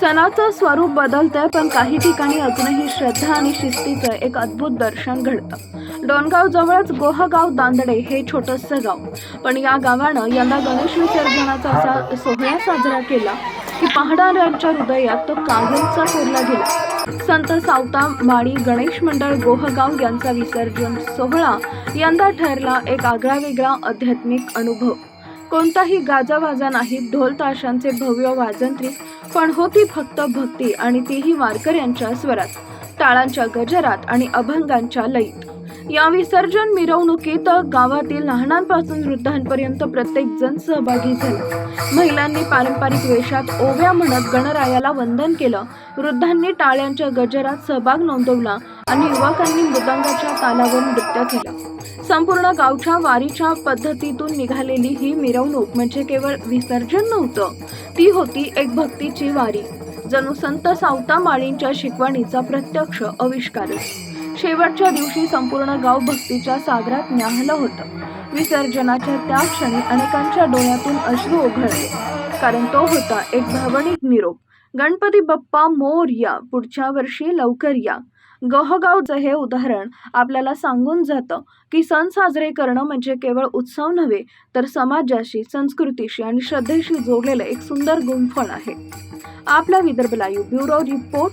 सणाचं स्वरूप बदलतंय पण काही ठिकाणी अजूनही श्रद्धा आणि शिस्तीचं एक अद्भुत दर्शन घडतं. डोणगाव जवळच गोहगाव दांदडे हे छोटंसं गाव. पण या गावानं यंदा गणेश विसर्जनाचा असा सोहळा साजरा केला की पहाडाऱ्यांच्या हृदयात तो कागदचा फिरला गेला. संत सावता माळी गणेश मंडळ गोहगाव यांचा विसर्जन सोहळा यंदा ठरला एक आगळा वेगळा आध्यात्मिक अनुभव. कोणताही गाजावाजा नाही ढोल ताशांचे भव्य वाजंत्री पण होती फक्त भक्ती आणि तीही वारकऱ्यांच्या स्वरात टाळांच्या गजरात आणि अभंगांच्या लयीत. या विसर्जन मिरवणुकीत गावातील लहानांपासून वृद्धांपर्यंत प्रत्येक जण सहभागी झाला. महिलांनी पारंपरिक वेशात ओव्या म्हणत गणरायाला वंदन केलं. वृद्धांनी टाळ्यांच्या गजरात सहभाग नोंदवला आणि युवकांनी मृदंगाच्या तालावर नृत्य केलं. संपूर्ण गावच्या वारीच्या पद्धतीतून निघालेली ही मिरवणूक म्हणजे केवळ विसर्जन नव्हतं ती होती एक भक्तीची वारी जणू संत सावता माळींच्या शिकवणीचा प्रत्यक्ष आविष्कारच. शेवटच्या दिवशी संपूर्ण गाव भक्तीच्या सागरात न्याहलं होतं. विसर्जनाच्या त्या क्षणी अनेकांच्या डोळ्यातून अश्रू ओघळले. कारण तो होता एक भावनिक निरोप. गणपती बाप्पा मोर या पुढच्या वर्षी लवकर या. गहगावचं हे उदाहरण आपल्याला सांगून जातं की सण साजरे करणं म्हणजे केवळ उत्सव नव्हे तर समाजाशी संस्कृतीशी आणि श्रद्धेशी जोडलेलं एक सुंदर गुंफण आहे. आपला Vidarbha live bureau report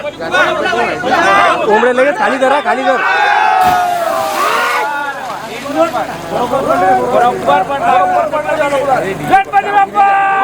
Buldhana कोंबडे लगेच खाली धरा खाली धर गणपती बाप्पा